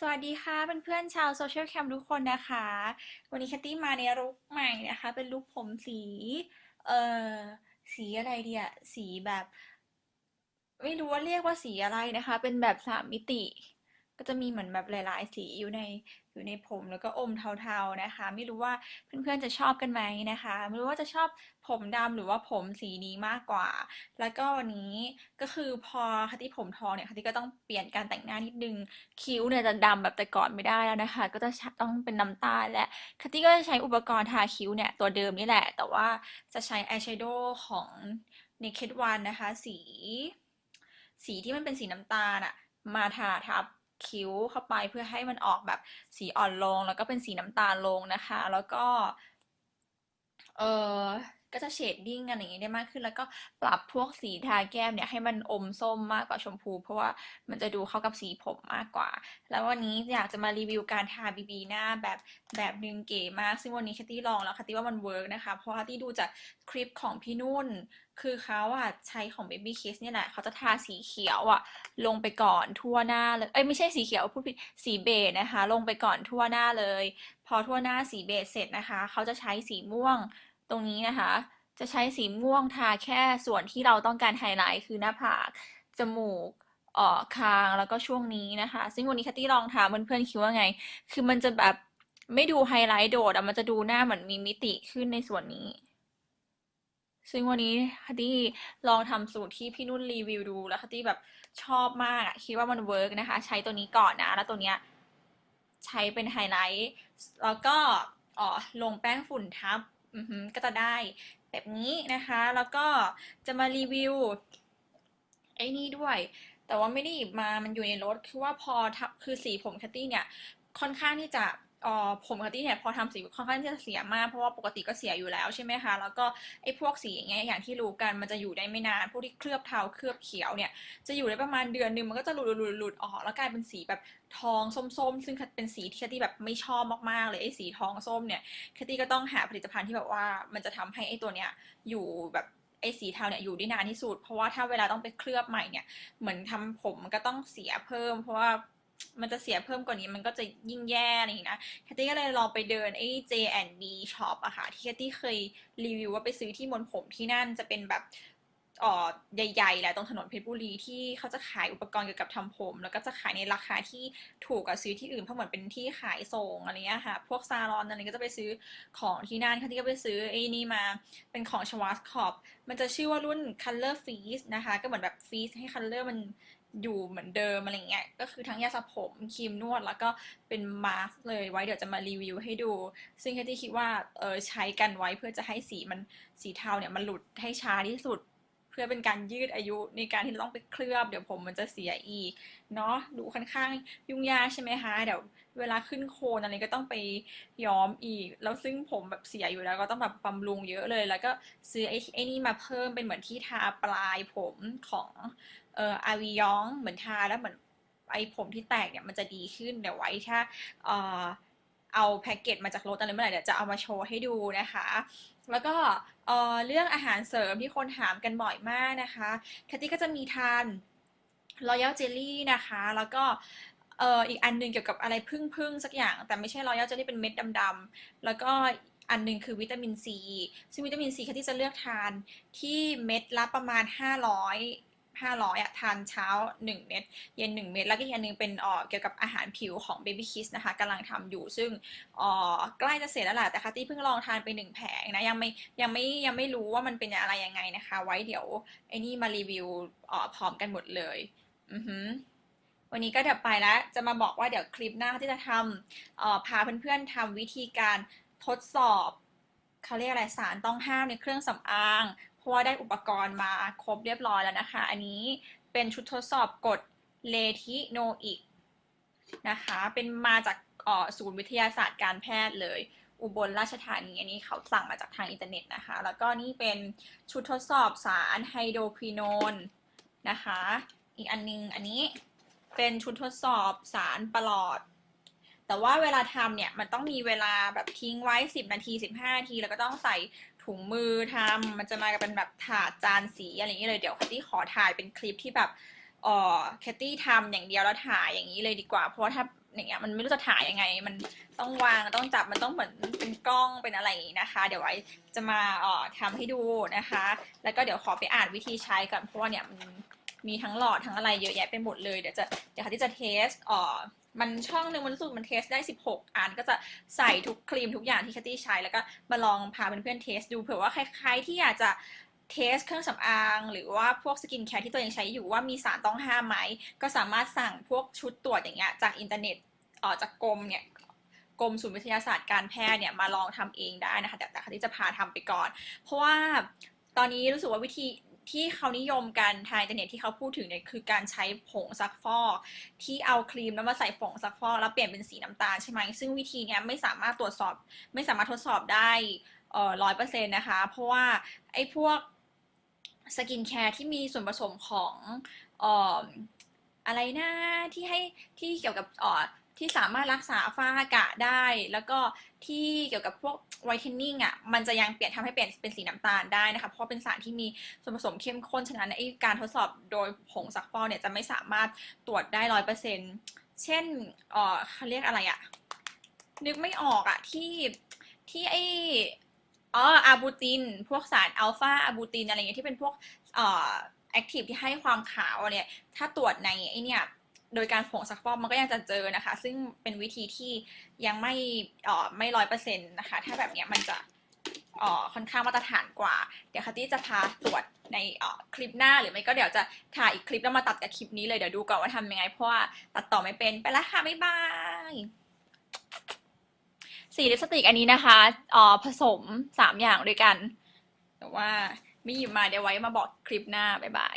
สวัสดีค่ะเพื่อนๆชาวโซเชียลแคมทุกคนนะคะ วันนี้แคตตี้มาในลุคใหม่นะคะ เป็นลุคผมสี เอ่อ สีอะไรเดียสีแบบ ไม่รู้ว่าเรียกว่าสีอะไรนะคะ เป็นแบบสามมิติ ก็จะมีเหมือนแบบหลาย ๆ สีอยู่ในอยู่ในผมแล้วก็อมเทาๆนะคะ ไม่รู้ว่าเพื่อนๆจะชอบกันไหมนะคะ ไม่รู้ว่าจะชอบผมดำหรือว่าผมสีนี้มากกว่า แล้วก็วันนี้ก็คือพอคัตตี้ผมทองเนี่ยคัตตี้ก็ต้องเปลี่ยนการแต่งหน้านิดนึงคิ้วเนี่ยจะดำแบบแต่ก่อนไม่ได้แล้วนะคะ ก็จะต้องเป็นน้ำตาลและคัตตี้ก็จะใช้อุปกรณ์ทาคิ้วเนี่ยตัวเดิมนี่แหละ แต่ว่าจะใช้อายแชโดว์ของ Naked One นะคะ สี สีที่มันเป็นสีน้ำตาลอะมาทาทับ คิ้วเข้าไปเพื่อให้มันออกแบบสีอ่อนลง แล้วก็เป็นสีน้ำตาลลงนะคะ แล้วก็ เออ ก็จะเชดดิ้งกันอย่างนี้ได้มากขึ้น แล้วก็ปรับพวกสีทาแก้มเนี่ยให้มันอมส้มมากกว่าชมพู เพราะว่ามันจะดูเข้ากับสีผมมากกว่า แล้ววันนี้อยากจะมารีวิวการทาบีบีหน้าแบบแบบหนึ่งเก๋มาก ซึ่งวันนี้แคตตี้ลองแล้วแคตตี้ว่ามันเวิร์กนะคะ เพราะว่าที่ดูจากคลิปของพี่นุ่น คือเขาอะใช้ของ Baby Kiss เนี่ยแหละเขาจะทาสีเขียวอะลงไปก่อนทั่วหน้าเลย เอ้ยไม่ใช่สีเขียวพูดผิดสีเบจนะคะ ลงไปก่อนทั่วหน้าเลย พอทั่วหน้าสีเบจเสร็จนะคะ เขาจะใช้สีม่วงตรงนี้นะคะ จะใช้สีม่วงทาแค่ส่วนที่เราต้องการไฮไลท์คือหน้าผาก จมูกอ่อคางแล้วก็ช่วงนี้นะคะ ซึ่งวันนี้แคตตี้ลองทาเพื่อนๆคิดว่าไง คือมันจะแบบไม่ดูไฮไลท์โดดอะมันจะดูหน้าเหมือนมีมิติขึ้นในส่วนนี้ ซึ่งวันนี้คัตตี้ลองทำสูตรที่พี่นุ่นรีวิวดูแล้วคัตตี้แบบชอบมากอะคิดว่ามันเวิร์กนะคะ ใช้ตัวนี้ก่อนนะ แล้วตัวเนี้ยใช้เป็นไฮไลท์แล้วก็อ๋อลงแป้งฝุ่นทับอือหือก็จะได้ แบบนี้นะคะ แล้วก็จะมารีวิวไอ้นี่ด้วย แต่ว่าไม่ได้หยิบมามันอยู่ในรถคือว่าพอทับคือสีผมแคตตี้เนี่ยค่อนข้างที่จะ ออผมแคตตี้เนี่ยพอทำสีค่อนข้างที่จะเสียมากเพราะว่าปกติก็เสียอยู่แล้วใช่ไหมคะแล้วก็ไอ้พวกสีอย่างเงี้ยอย่างที่รู้กันมันจะอยู่ได้ไม่นานพวกที่เคลือบเทาเคลือบเขียวเนี่ยจะอยู่ได้ประมาณเดือนหนึ่งมันก็จะหลุดหลุดหลุดออกแล้วกลายเป็นสีแบบทองส้มๆ ซึ่งเป็นสีที่แคตี้แบบไม่ชอบมากๆเลยไอ้สีทองส้มเนี่ยแคตี้ก็ต้องหาผลิตภัณฑ์ที่แบบว่ามันจะทำให้ไอ้ตัวเนี้ยอยู่แบบไอ้สีเทาเนี่ยอยู่ได้นานที่สุด เพราะว่าถ้าเวลาต้องไปเคลือบใหม่เนี่ยเหมือนทำผมมันก็ต้องเสียเพิ่ม เพราะว่า มันจะเสียเพิ่มกว่านี้มันก็จะยิ่งแย่อะไรอย่างนี้นะแคตตี้ก็เลยลองไปเดินไอ้ J&B Shop อะค่ะ ที่แคตตี้เคยรีวิวว่าไปซื้อที่มนผมที่นั่นจะเป็นแบบอ๋อใหญ่ๆแหละตรงถนนเพชรบุรีที่เขาจะขายอุปกรณ์เกี่ยวกับทำผม แล้วก็จะขายในราคาที่ถูกกว่าซื้อที่อื่นเพราะเหมือนเป็นที่ขายส่งอะไรเงี้ยค่ะ พวกซาลอนอะไรก็จะไปซื้อของที่นั่นค่ะที่ก็ไปซื้อไอ้นี่มาเป็นของชวาสคอปมันจะชื่อว่ารุ่น Color Freeze นะคะ ก็เหมือนแบบ freeze ให้ color มันอยู่เหมือนเดิมอะไรเงี้ย ก็คือทั้งยาสระผมครีมนวด แล้วก็เป็นมาสก์เลยไว้เดี๋ยวจะมารีวิวให้ดู ซึ่งแคทตี้คิดว่าเออใช้กันไว้เพื่อจะให้สีมันสีเทาเนี่ยมันหลุดให้ช้าที่สุด เพื่อเป็นการยืดอายุในการที่เราต้องไปเคลือบ เดี๋ยวผมมันจะเสียอีกเนาะดูค่อนข้างยุ่งยากใช่ไหมคะเดี๋ยวเวลาขึ้นโคนอะไรก็ต้องไปย้อมอีก แล้วซึ่งผมแบบเสียอยู่แล้วก็ต้องแบบบำรุงเยอะเลย แล้วก็ซื้อไอ้ไอ้นี่มาเพิ่มเป็นเหมือนที่ทาปลายผมของ เอ่ออาวิยองเหมือนทาแล้วเหมือนไอผมที่แตกเนี่ยมันจะดีขึ้นเดี๋ยวไว้ถ้าเอ่อเอาแพ็กเกจมาจากรถอะไรเมื่อไหร่เดี๋ยวจะเอามาโชว์ให้ดูนะคะ แล้วก็เอ่อเรื่องอาหารเสริมที่คนถามกันบ่อยมากนะคะแคทตี้ก็จะมีทาน Royal Jelly นะคะ แล้วก็เอ่ออีกอันหนึงเกี่ยวกับอะไรพึ่งพึ่งสักอย่าง แต่ไม่ใช่ Royal Jelly เป็นเม็ดดำๆแล้วก็อันหนึงคือวิตามินซีซึ่งวิตามินซีแคทตี้จะเลือกทานที่เม็ดละประมาณ 500 500อะทานเช้า 1 เม็ดเย็น 1 เม็ดแล้วก็อีกอันนึงเป็นเอ่อเกี่ยวกับอาหารผิวของ Baby Kiss นะคะกำลังทำอยู่ซึ่งออใกล้จะเสร็จแล้วแหละแต่คัตตี้เพิ่งลองทานไป 1 แผงนะยังไม่ยังไม่ยังไม่รู้ว่ามันเป็นอะไรยังไงนะคะ ไว้เดี๋ยวไอ้นี่มารีวิวออพร้อมกันหมดเลยอือหือวันนี้ก็เดี๋ยวไปแล้ว จะมาบอกว่าเดี๋ยวคลิปหน้าที่จะทำเอ่อพาเพื่อนๆทำวิธีการทดสอบเขาเรียกอะไรสารต้องห้ามในเครื่องสำอาง ราะว่าได้อุปกรณ์มาครบเรียบร้อยแล้วนะคะ อันนี้เป็นชุดทดสอบกรดเลทิโนอิกนะคะ เป็นมาจากศูนย์วิทยาศาสตร์การแพทย์เลย อุบลราชธานี อันนี้เขาสั่งมาจากทางอินเทอร์เน็ตนะคะ แล้วก็นี่เป็นชุดทดสอบสารไฮโดรควิโนนนะคะ อีกอันนึงอันนี้เป็นชุดทดสอบสารประหลอด แต่ว่าเวลาทำเนี่ยมันต้องมีเวลาแบบทิ้งไว้ 10 นาที 15 นาที แล้วก็ต้องใส่ ถุงมือทำมันจะมาเป็นแบบถาดจานสีอะไรอย่างเงี้เลยเดี๋ยวแคัตตี้ขอถ่ายเป็นคลิปที่แบบเอ่อแคตตี้ทำอย่างเดียวแล้วถ่ายอย่างนี้เลยดีกว่า เพราะว่าถ้าอย่างเงี้ยมันไม่รู้จะถ่ายยังไง มันต้องวางต้องจับมันต้องเหมือนเป็นกล้องเป็นอะไรอย่างนี้นะคะ เดี๋ยวไว้จะมาเอ่อทำให้ดูนะคะ แล้วก็เดี๋ยวขอไปอ่านวิธีใช้ก่อนเพราะว่าเนี่ยมันมีทั้งหลอดทั้งอะไรเยอะแยะไปหมดเลยเดี๋ยวจะเดี๋ยวค่ะที่จะเทสเอ่อ มันช่องหนึ่งมันรู้สึกมันเทสได้ 16 อันก็จะใส่ทุกครีมทุกอย่างที่แคตตี้ใช้ แล้วก็มาลองพาเพื่อนๆเทสดูเผื่อว่าใครๆที่อยากจะเทสเครื่องสำอาง หรือว่าพวกสกินแคร์ที่ตัวเองใช้อยู่ว่ามีสารต้องห้ามไหม ก็สามารถสั่งพวกชุดตรวจอย่างเงี้ยจากอินเทอร์เน็ตเอ่อจากกรมเนี่ยกรมศูนย์วิทยาศาสตร์การแพทย์เนี่ยมาลองทำเองได้นะคะ แต่แต่คที่จะพาทำไปก่อน เพราะว่าตอนนี้รู้สึกว่าวิธี ที่เขานิยมกันทางอินเทอร์เน็ตที่เขาพูดถึงเนี่ยคือการใช้ผงซักฟอก ที่เอาครีมแล้วมาใส่ผงซักฟอก แล้วเปลี่ยนเป็นสีน้ำตาลใช่ไหมซึ่งวิธีเนี้ยไม่สามารถตรวจสอบ ไม่สามารถทดสอบได้ร้อยเปอร์เซ็นต์นะคะ เพราะว่าไอ้พวกสกินแคร์ที่มีส่วนผสมของอออะไรนะที่ให้ที่เกี่ยวกับออ ที่สามารถรักษาฝ้ากระได้ แล้วก็ที่เกี่ยวกับพวกไวท์เทนนิ่งอะมันจะยังเปลี่ยนทำให้เปลี่ยนเป็นสีน้ำตาลได้นะคะเพราะเป็นสารที่มีส่วนผสมเข้มข้นฉะนั้นไอ้การทดสอบโดยผงซักฟอกเนี่ยจะไม่สามารถตรวจได้ร้อยเปอร์เซ็นต์เช่นเออเขาเรียกอะไรอะนึกไม่ออกอะที่ที่ไออ๋ออาบูติน พวกสารอัลฟาอาบูตินอะไรเงี้ยที่เป็นพวกเอ่อแอคทีฟที่ให้ความขาวเนี่ย ถ้าตรวจในไอเนี่ย โดยการผงซักฟอกมันก็ยังจะเจอนะคะ ซึ่งเป็นวิธีที่ยังไม่เอ่อไม่ร้อยเปอร์เซ็นต์นะคะ ถ้าแบบเนี้ยมันจะเอ่อค่อนข้างมาตรฐานกว่า เดี๋ยวคัตตี้จะพาตรวจในเอ่อคลิปหน้าหรือไม่ก็เดี๋ยวจะถ่ายอีกคลิปแล้วมาตัดกับคลิปนี้เลยเดี๋ยวดูก่อนว่าทำยังไง เพราะว่าตัดต่อไม่เป็นไปล้วค่ะบ๊ายบายสีลิปสติกอันนี้นะคะเอ่อผสมสามอย่างด้วยกัน แต่ว่าไม่หยิบมาเดี๋ยวไว้มาบอกคลิปหน้าบ๊ายบาย